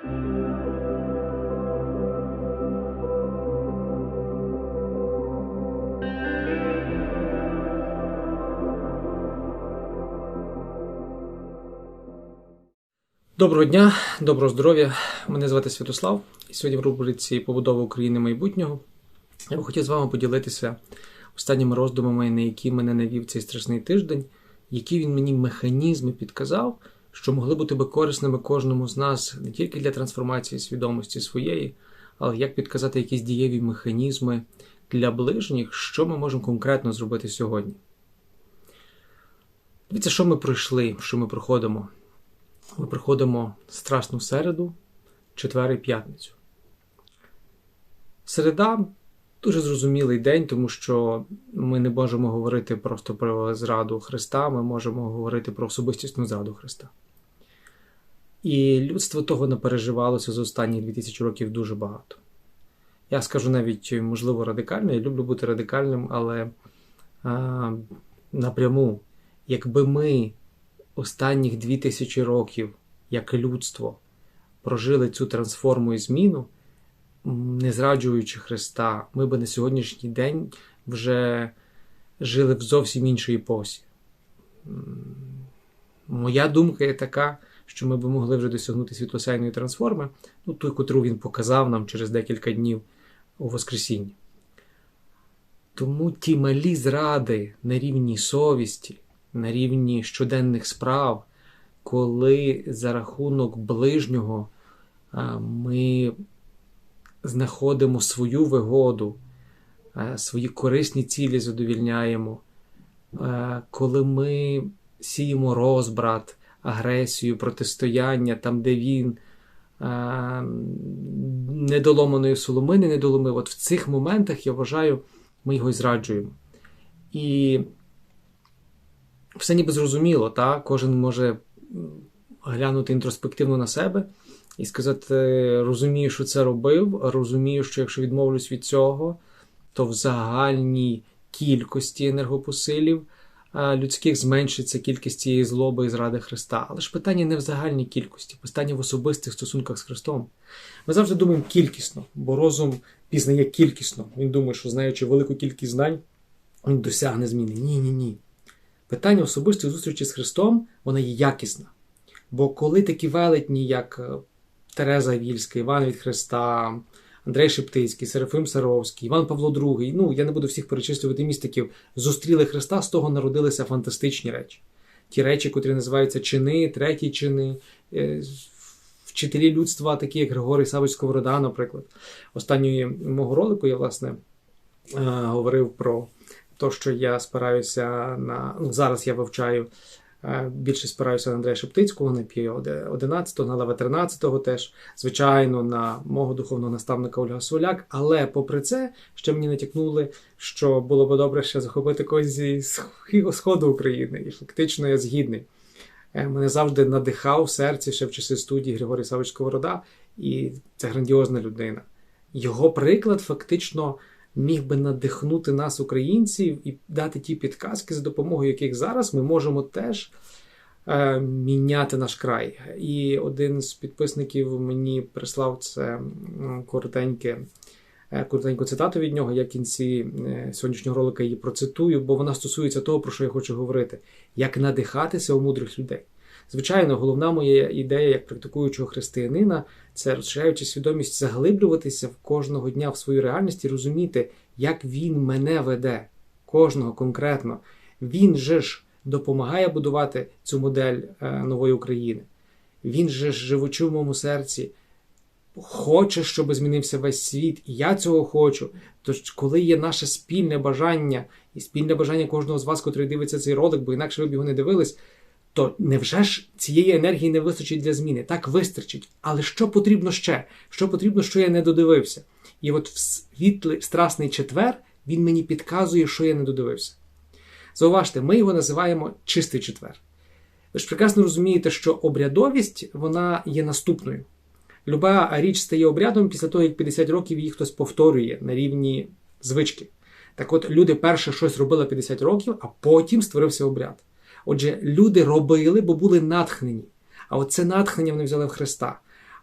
Доброго дня, доброго здоров'я. Мене звати Святослав. І сьогодні в рубриці Побудова України майбутнього я б хотів з вами поділитися останніми роздумами, на які мене навів цей страшний тиждень, які він мені механізми підказав, що могли бути би корисними кожному з нас не тільки для трансформації свідомості своєї, але як підказати якісь дієві механізми для ближніх, що ми можемо конкретно зробити сьогодні. Дивіться, що ми пройшли, що ми проходимо. Ми проходимо Страсну середу, четвер і п'ятницю. Середа дуже зрозумілий день, тому що ми не можемо говорити просто про зраду Христа, ми можемо говорити про особистісну зраду Христа. І людство того не переживалося за останні 2000 років дуже багато. Я скажу навіть, можливо, радикально, я люблю бути радикальним, але а, напряму, якби ми останніх 2000 років, як людство, прожили цю трансформу і зміну, не зраджуючи Христа, ми би на сьогоднішній день вже жили в зовсім іншій епосі. Моя думка є така, що ми б могли вже досягнути світлосяйної трансформи, ну ту, котру він показав нам через декілька днів у Воскресінні. Тому ті малі зради на рівні совісті, на рівні щоденних справ, коли за рахунок ближнього ми знаходимо свою вигоду, свої корисні цілі задовільняємо, коли ми сіємо розбрат, агресію, протистояння там, де він недоломаної соломини не доломив. От в цих моментах, я вважаю, ми його і зраджуємо. І все ніби зрозуміло, так? кожен може глянути інтроспективно на себе і сказати: розумію, що це робив, розумію, що якщо відмовлюсь від цього, то в загальній кількості енергопосилів людських зменшиться кількість цієї злоби і зради Христа. Але ж питання не в загальній кількості, питання в особистих стосунках з Христом. Ми завжди думаємо кількісно, бо розум пізнає кількісно. Він думає, що знаючи велику кількість знань, він досягне зміни. Ні, ні, ні. Питання особистої зустрічі з Христом, вона є якісна. Бо коли такі велетні, як е, Тереза Вільська, Іван від Христа, Андрей Шептицький, Серафим Саровський, Іван Павло II, ну я не буду всіх перечислювати містиків, зустріли Христа, з того народилися фантастичні речі. Ті речі, котрі називаються чини, треті чини, е, вчителі людства, такі як Григорій Савич Сковорода, наприклад. Останньої мого ролику я, власне, е, говорив про то, що я спираюся на. Ну, Зараз я вивчаю більше спираюся на Андрея Шептицького, на П'є 11-го, на Лева 13-го теж, звичайно, на мого духовного наставника Ольга Соляк. Але попри це, ще мені натякнули, що було би добре ще захопити когось зі сходу України. І фактично я згідний. Е, мене завжди надихав в серці ще в часи студії Григорій Савич Сковорода, і це грандіозна людина. Його приклад фактично міг би надихнути нас, українців, і дати ті підказки, за допомогою яких зараз ми можемо теж е, міняти наш край. І один з підписників мені прислав це коротеньке. Е, коротеньку цитату від нього, я в кінці е, сьогоднішнього ролика її процитую, бо вона стосується того, про що я хочу говорити: як надихатися у мудрих людей. Звичайно, головна моя ідея як практикуючого християнина це розширяючи свідомість, заглиблюватися в кожного дня в свою реальність і розуміти, як він мене веде, кожного конкретно. Він же ж допомагає будувати цю модель е, нової України. Він же ж живучи в моєму серці. Хоче, щоб змінився весь світ, і я цього хочу. Тож, коли є наше спільне бажання і спільне бажання кожного з вас, котрий дивиться цей ролик, бо інакше ви б його не дивились, то невже ж цієї енергії не вистачить для зміни? Так вистачить. Але що потрібно ще? Що потрібно, що я не додивився? І от в світлий страсний четвер він мені підказує, що я не додивився. Зауважте, ми його називаємо чистий четвер. Ви ж прекрасно розумієте, що обрядовість вона є наступною. Люба річ стає обрядом після того, як 50 років її хтось повторює на рівні звички. Так от люди перше щось робили 50 років, а потім створився обряд. Отже, люди робили, бо були натхнені. А от це натхнення вони взяли в Христа.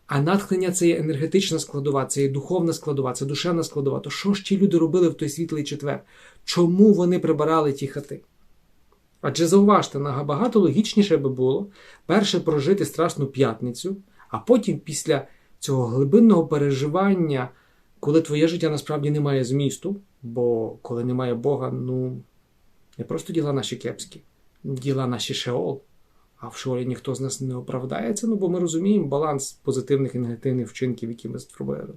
А натхнення це є енергетична складова, це є духовна складова, це душевна складова. То що ж ті люди робили в той світлий четвер? Чому вони прибирали ті хати? Адже зауважте, набагато логічніше би було перше прожити Страсну п'ятницю, а потім після цього глибинного переживання, коли твоє життя насправді не має змісту, бо коли немає Бога, ну не просто діла наші кепські, діла наші шеол. А в шолі ніхто з нас не оправдається, ну бо ми розуміємо баланс позитивних і негативних вчинків, які ми зробили.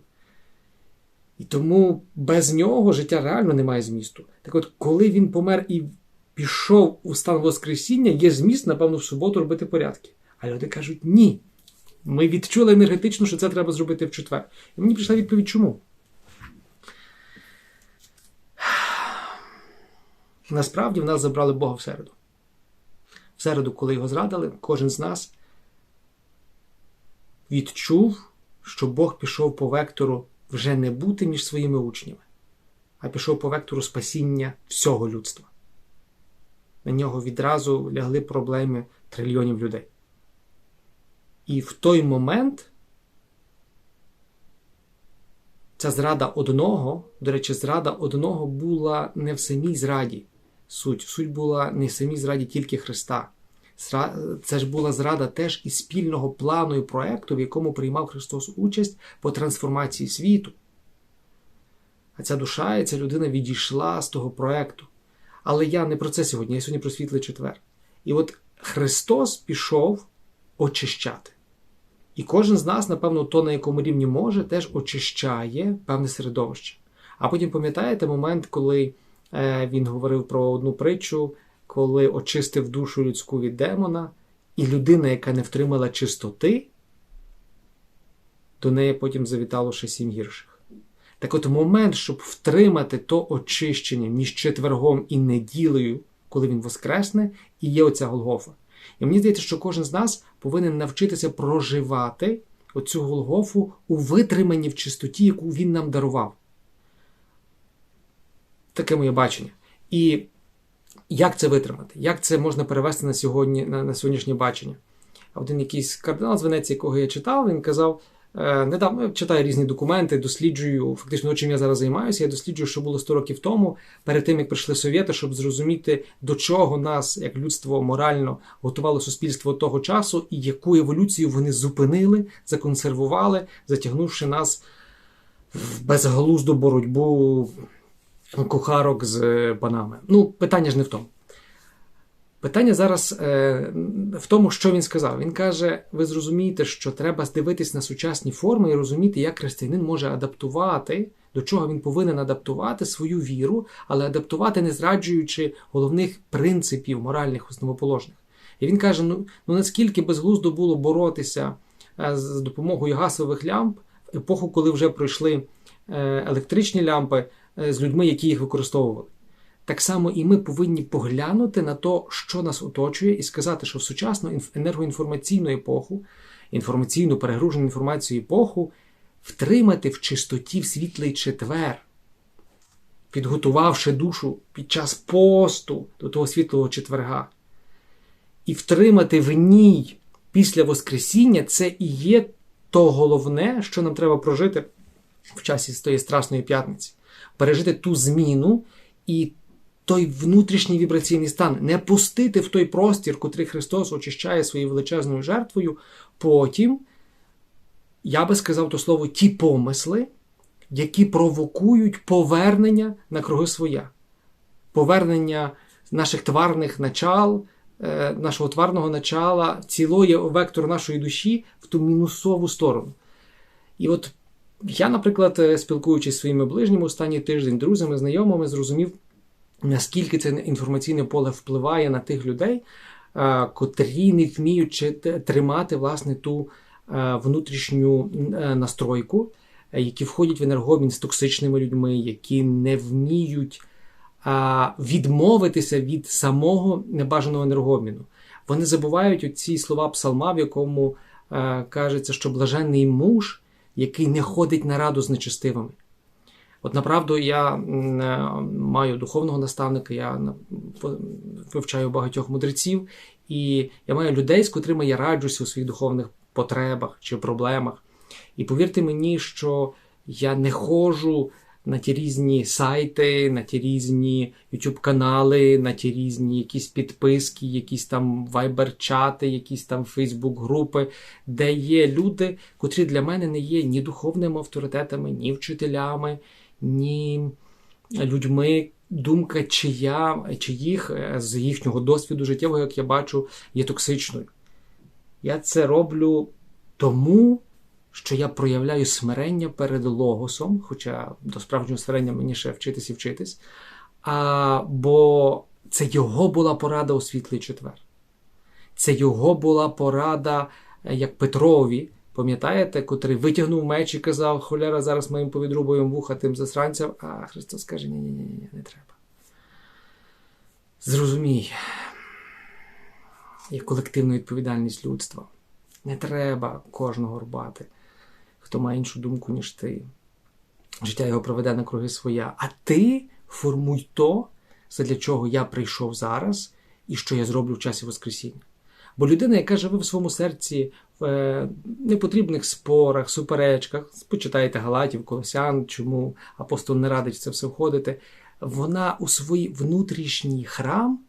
І тому без нього життя реально не має змісту. Так от, коли він помер і пішов у стан Воскресіння, є зміст, напевно, в суботу робити порядки. А люди кажуть, ні. Ми відчули енергетично, що це треба зробити в четвер. І мені прийшла відповідь, чому? Насправді в нас забрали Бога в середу. В середу, коли його зрадили, кожен з нас відчув, що Бог пішов по вектору вже не бути між своїми учнями, а пішов по вектору спасіння всього людства. На нього відразу лягли проблеми трильйонів людей. І в той момент ця зрада одного, до речі, зрада одного була не в самій зраді. Суть Суть була не в самій зраді тільки Христа. Це ж була зрада теж і спільного плану і проекту, в якому приймав Христос участь по трансформації світу. А ця душа і ця людина відійшла з того проекту. Але я не про це сьогодні, я сьогодні про світлий четвер. І от Христос пішов очищати. І кожен з нас, напевно, то, на якому рівні може, теж очищає певне середовище. А потім пам'ятаєте момент, коли він говорив про одну притчу, коли очистив душу людську від демона, і людина, яка не втримала чистоти, до неї потім завітало ще сім гірших. Так от момент, щоб втримати то очищення між четвергом і неділею, коли він воскресне, і є оця Голгофа. І мені здається, що кожен з нас повинен навчитися проживати оцю Голгофу у витриманні в чистоті, яку він нам дарував. Таке моє бачення. І як це витримати? Як це можна перевести на сьогодні, на, на сьогоднішнє бачення? Один якийсь кардинал з Венеції, якого я читав, він казав. Е, недавно я читаю різні документи, досліджую фактично, чим я зараз займаюся. Я досліджую, що було 100 років тому, перед тим як прийшли совєти, щоб зрозуміти, до чого нас, як людство, морально готувало суспільство того часу, і яку еволюцію вони зупинили, законсервували, затягнувши нас в безглузду боротьбу кухарок з панами. Ну, питання ж не в тому. Питання зараз е, в тому, що він сказав. Він каже: ви зрозумієте, що треба дивитись на сучасні форми і розуміти, як християнин може адаптувати, до чого він повинен адаптувати свою віру, але адаптувати, не зраджуючи головних принципів моральних основоположних. І він каже: ну, ну наскільки безглуздо було боротися е, з допомогою гасових лямп в епоху, коли вже пройшли е, електричні лямпи е, з людьми, які їх використовували. Так само і ми повинні поглянути на те, що нас оточує, і сказати, що в сучасну енергоінформаційну епоху, інформаційну перегружену інформацію епоху, втримати в чистоті в світлий четвер, підготувавши душу під час посту до того світлого четверга, і втримати в ній після Воскресіння це і є то головне, що нам треба прожити в часі з тої Страсної п'ятниці, пережити ту зміну і той внутрішній вібраційний стан, не пустити в той простір, котрий Христос очищає своєю величезною жертвою. Потім, я би сказав то слово, ті помисли, які провокують повернення на круги своя, повернення наших тварних начал, е, нашого тварного начала, цілої вектор нашої душі в ту мінусову сторону. І от я, наприклад, е, спілкуючись зі своїми ближніми останній тиждень, друзями, знайомими, зрозумів наскільки це інформаційне поле впливає на тих людей, е, котрі не вміють тримати власне ту е, внутрішню настройку, які входять в енергообмін з токсичними людьми, які не вміють відмовитися від самого небажаного енергообміну. Вони забувають оці слова псалма, в якому кажеться, що блаженний муж, який не ходить на раду з нечистивими. От направду я е, маю духовного наставника, я вивчаю багатьох мудреців, і я маю людей, з котрими я раджуся у своїх духовних потребах чи проблемах. І повірте мені, що я не ходжу на ті різні сайти, на ті різні YouTube канали, на ті різні якісь підписки, якісь там вайбер-чати, якісь там Фейсбук-групи, де є люди, котрі для мене не є ні духовними авторитетами, ні вчителями, ні людьми. Думка чия, чиїх з їхнього досвіду життєвого, як я бачу, є токсичною. Я це роблю тому, що я проявляю смирення перед логосом, хоча до справжнього смирення мені ще вчитись і вчитись. А, Бо це його була порада у світлий четвер. Це його була порада, як Петрові, пам'ятаєте, котрий витягнув меч і казав, холяра, зараз ми їм повідрубуємо вуха тим засранцям. А Христос каже: ні-ні-ні, не треба. Зрозумій, є колективна відповідальність людства. Не треба кожного рубати хто має іншу думку, ніж ти. Життя його проведе на круги своя. А ти формуй то, для чого я прийшов зараз і що я зроблю в часі Воскресіння. Бо людина, яка живе в своєму серці в е, непотрібних спорах, суперечках, почитайте Галатів, Колосян, чому апостол не радить в це все входити, вона у свій внутрішній храм,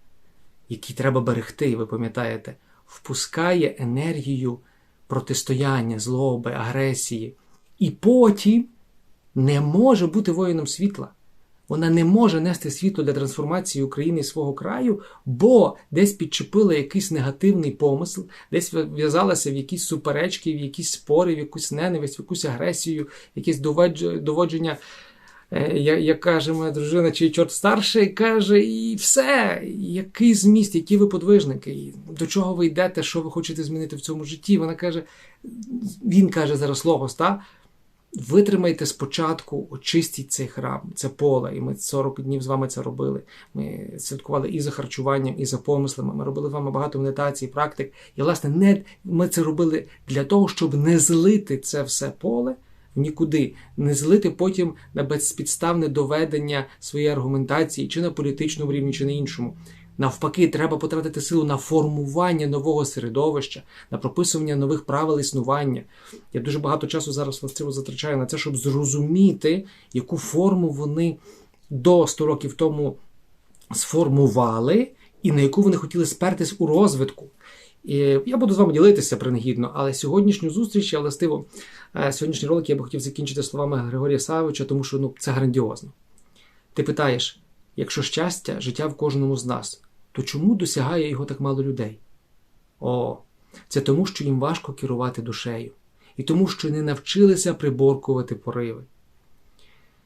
який треба берегти, ви пам'ятаєте, впускає енергію протистояння, злоби, агресії. І потім не може бути воїном світла. Вона не може нести світло для трансформації України і свого краю, бо десь підчепила якийсь негативний помисл, десь в'язалася в якісь суперечки, в якісь спори, в якусь ненависть, в якусь агресію, якесь доводження. Е, як каже моя дружина, чи чорт старший, каже, і все, який зміст, які ви подвижники, до чого ви йдете, що ви хочете змінити в цьому житті. Вона каже, він каже зараз логос, та? Витримайте спочатку, очистіть цей храм, це поле. І ми 40 днів з вами це робили. Ми святкували і за харчуванням, і за помислами. Ми робили з вами багато медитацій, практик. І, власне, не ми це робили для того, щоб не злити це все поле нікуди, не злити потім на безпідставне доведення своєї аргументації, чи на політичному рівні, чи на іншому. Навпаки, треба потратити силу на формування нового середовища, на прописування нових правил існування. Я дуже багато часу зараз властиво затрачаю на це, щоб зрозуміти, яку форму вони до 100 років тому сформували, і на яку вони хотіли спертись у розвитку. І Я буду з вами ділитися принагідно, але сьогоднішню зустріч я властиво е, сьогоднішній ролик я би хотів закінчити словами Григорія Савича, тому що ну, це грандіозно. Ти питаєш: якщо щастя, життя в кожному з нас, то чому досягає його так мало людей? О, це тому, що їм важко керувати душею, і тому, що не навчилися приборкувати пориви.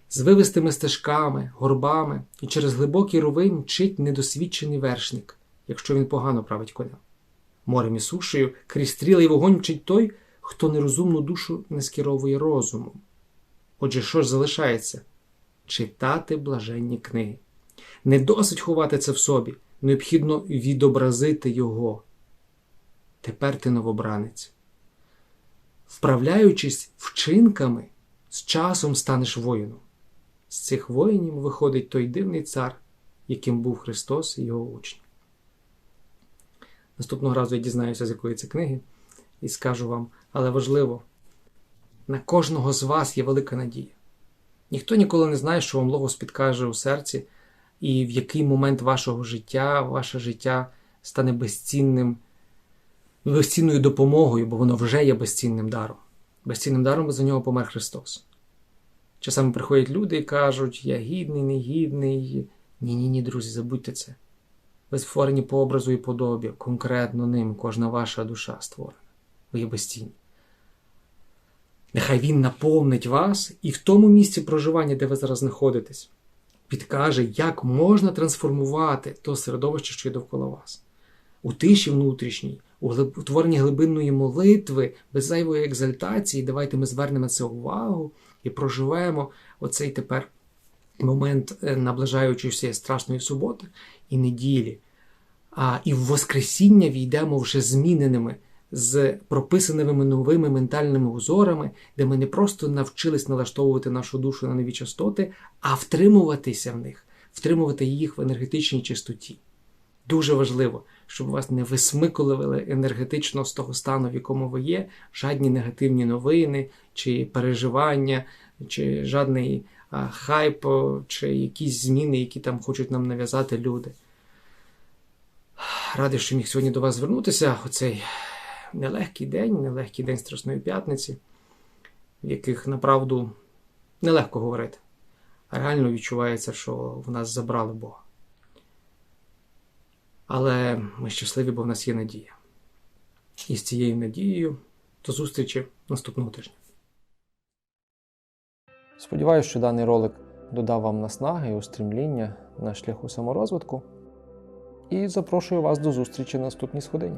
З вивистими стежками, горбами і через глибокі рови мчить недосвідчений вершник, якщо він погано править коня морем і сушею, крізь стріли й вогонь вчить той, хто нерозумну душу не скеровує розумом. Отже, що ж залишається? Читати блаженні книги. Не досить ховати це в собі, необхідно відобразити його. Тепер ти новобранець. Вправляючись вчинками, з часом станеш воїном. З цих воїнів виходить той дивний цар, яким був Христос і його учні. Наступного разу я дізнаюся, з якої це книги, і скажу вам, але важливо, на кожного з вас є велика надія. Ніхто ніколи не знає, що вам Логос підкаже у серці, і в який момент вашого життя, ваше життя стане безцінним, безцінною допомогою, бо воно вже є безцінним даром. Безцінним даром, за нього помер Христос. Часами приходять люди і кажуть, я гідний, негідний. Ні-ні ні, друзі, забудьте це. Ви створені по образу і подобі, конкретно ним кожна ваша душа створена. Ви є безцінні. Нехай він наповнить вас і в тому місці проживання, де ви зараз знаходитесь, підкаже, як можна трансформувати то середовище, що є довкола вас. У тиші внутрішній, у творенні глибинної молитви, без зайвої екзальтації, давайте ми звернемо це увагу і проживемо оцей тепер момент, е, наближаючися страшної суботи і неділі. А, І в Воскресіння війдемо вже зміненими, з прописаними новими ментальними узорами, де ми не просто навчились налаштовувати нашу душу на нові частоти, а втримуватися в них, втримувати їх в енергетичній чистоті. Дуже важливо, щоб вас не висмикували енергетично з того стану, в якому ви є, жадні негативні новини, чи переживання, чи жадний хайп, чи якісь зміни, які там хочуть нам нав'язати люди. Радий, що міг сьогодні до вас звернутися. Оцей нелегкий день, нелегкий день Страсної п'ятниці, в яких направду нелегко говорити. Реально відчувається, що в нас забрали Бога. Але ми щасливі, бо в нас є надія. І з цією надією до зустрічі наступного тижня. Сподіваюсь, що даний ролик додав вам наснаги і устрімління на шляху саморозвитку. І запрошую вас до зустрічі на наступній сходині.